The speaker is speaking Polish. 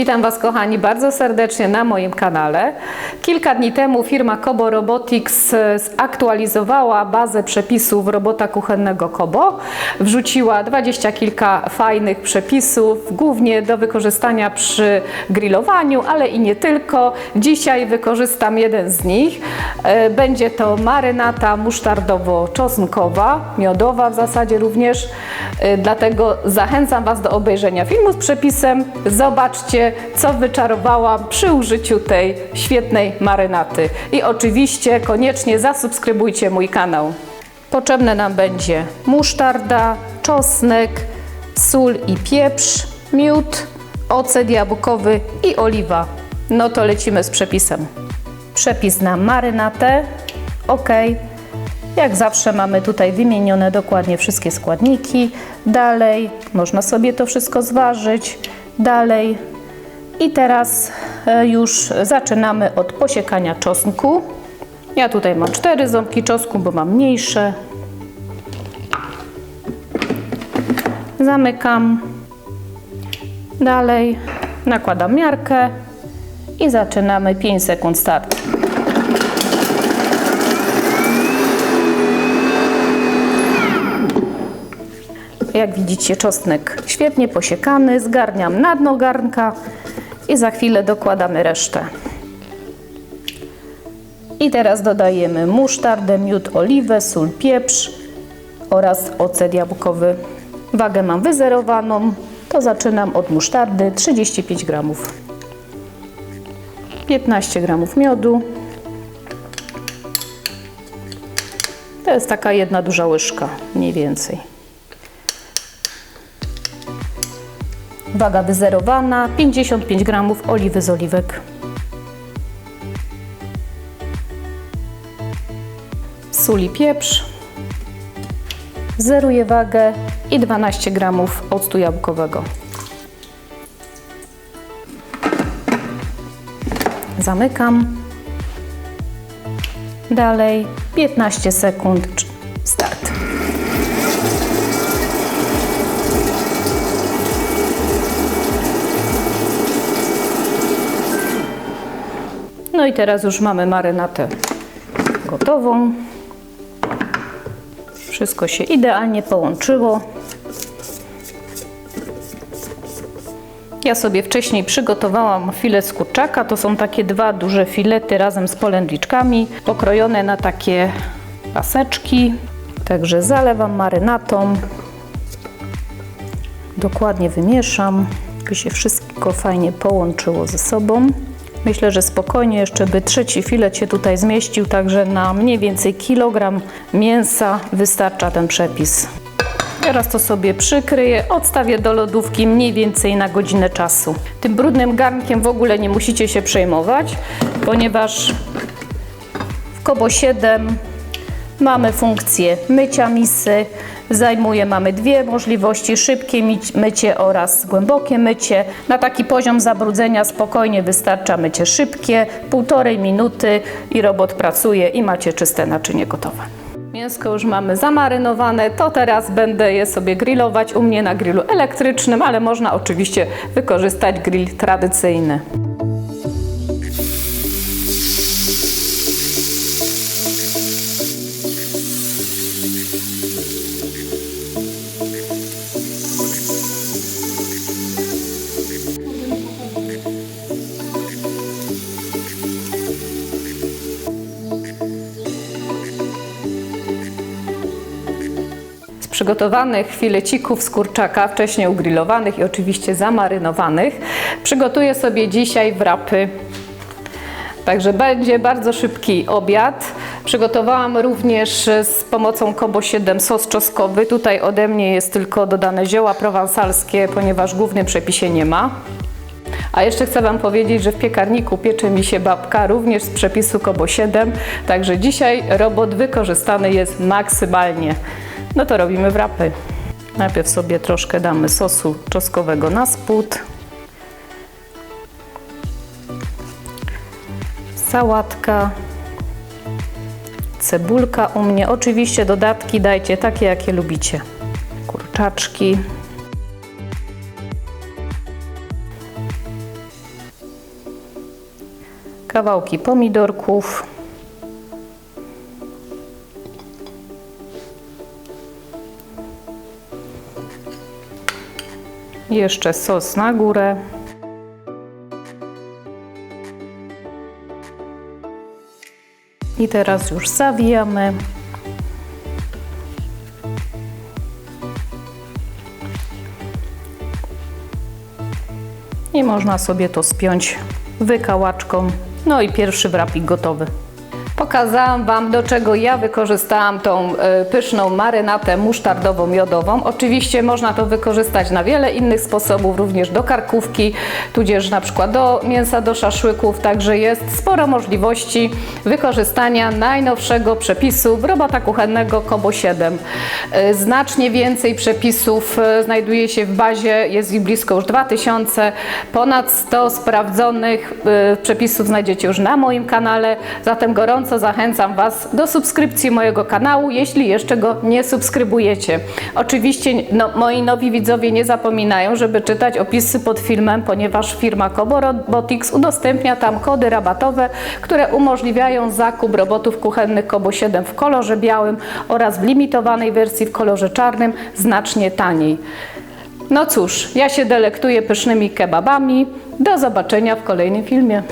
Witam Was kochani bardzo serdecznie na moim kanale. Kilka dni temu firma Kobo Robotics e, zaktualizowała bazę przepisów robota kuchennego Kobo. Wrzuciła dwadzieścia kilka fajnych przepisów, głównie do wykorzystania przy grillowaniu, ale i nie tylko. Dzisiaj wykorzystam jeden z nich. E, Będzie to marynata musztardowo-czosnkowa, miodowa w zasadzie również. E, Dlatego zachęcam Was do obejrzenia filmu z przepisem. Zobaczcie, co wyczarowałam przy użyciu tej świetnej marynaty. I oczywiście koniecznie zasubskrybujcie mój kanał. Potrzebne nam będzie musztarda, czosnek, sól i pieprz, miód, ocet jabłkowy i oliwa. No to lecimy z przepisem. Przepis na marynatę. Ok. Jak zawsze mamy tutaj wymienione dokładnie wszystkie składniki. Dalej można sobie to wszystko zważyć. Dalej. I teraz e, już zaczynamy od posiekania czosnku. Ja tutaj mam cztery ząbki czosnku, bo mam mniejsze. Zamykam. Dalej nakładam miarkę i zaczynamy 5 sekund start. Jak widzicie, czosnek świetnie posiekany. Zgarniam na dno garnka i za chwilę dokładamy resztę. I teraz dodajemy musztardę, miód, oliwę, sól, pieprz oraz ocet jabłkowy. Wagę mam wyzerowaną, to zaczynam od musztardy 35 gramów. 15 gramów miodu. To jest taka jedna duża łyżka, mniej więcej. Waga wyzerowana, 55 gramów oliwy z oliwek. Sól i pieprz. Zeruję wagę i 12 gramów octu jabłkowego. Zamykam. Dalej 15 sekund. No i teraz już mamy marynatę gotową. Wszystko się idealnie połączyło. Ja sobie wcześniej przygotowałam filet z kurczaka. To są takie dwa duże filety razem z polędwiczkami, pokrojone na takie paseczki. Także zalewam marynatą. Dokładnie wymieszam, by się wszystko fajnie połączyło ze sobą. Myślę, że spokojnie jeszcze by trzeci filet się tutaj zmieścił, także na mniej więcej kilogram mięsa wystarcza ten przepis. Teraz to sobie przykryję, odstawię do lodówki mniej więcej na godzinę czasu. Tym brudnym garnkiem w ogóle nie musicie się przejmować, ponieważ w Kobo 7 mamy funkcję mycia misy. Zajmuje, mamy dwie możliwości, szybkie mycie oraz głębokie mycie. Na taki poziom zabrudzenia spokojnie wystarcza mycie szybkie, półtorej minuty i robot pracuje i macie czyste naczynie gotowe. Mięsko już mamy zamarynowane, to teraz będę je sobie grillować u mnie na grillu elektrycznym, ale można oczywiście wykorzystać grill tradycyjny. Przygotowanych filecików z kurczaka, wcześniej ugrillowanych i oczywiście zamarynowanych, przygotuję sobie dzisiaj wrapy. Także będzie bardzo szybki obiad. Przygotowałam również z pomocą Kobo 7 sos czosnkowy. Tutaj ode mnie jest tylko dodane zioła prowansalskie, ponieważ w głównym przepisie nie ma. A jeszcze chcę Wam powiedzieć, że w piekarniku piecze mi się babka również z przepisu Kobo 7, także dzisiaj robot wykorzystany jest maksymalnie. No to robimy wrapy. Najpierw sobie troszkę damy sosu czosnkowego na spód. Sałatka. Cebulka u mnie. Oczywiście dodatki dajcie takie, jakie lubicie. Kurczaczki. kawałki pomidorków. Jeszcze sos na górę. I teraz już zawijamy. I można sobie to spiąć wykałaczką. No i pierwszy wrapik gotowy. Pokazałam Wam, do czego ja wykorzystałam tą e, pyszną marynatę musztardowo-miodową. Oczywiście można to wykorzystać na wiele innych sposobów, również do karkówki, tudzież na przykład do mięsa do szaszłyków, także jest sporo możliwości wykorzystania najnowszego przepisu robota kuchennego Kobo 7. E, Znacznie więcej przepisów e, znajduje się w bazie, jest ich blisko już 2000, ponad 100 sprawdzonych przepisów znajdziecie już na moim kanale, zatem gorąco zachęcam Was do subskrypcji mojego kanału, jeśli jeszcze go nie subskrybujecie. Oczywiście no, moi nowi widzowie nie zapominają, żeby czytać opisy pod filmem, ponieważ firma Kobo Robotics udostępnia tam kody rabatowe, które umożliwiają zakup robotów kuchennych Kobo 7 w kolorze białym oraz w limitowanej wersji w kolorze czarnym znacznie taniej. No cóż, ja się delektuję pysznymi kebabami. Do zobaczenia w kolejnym filmie.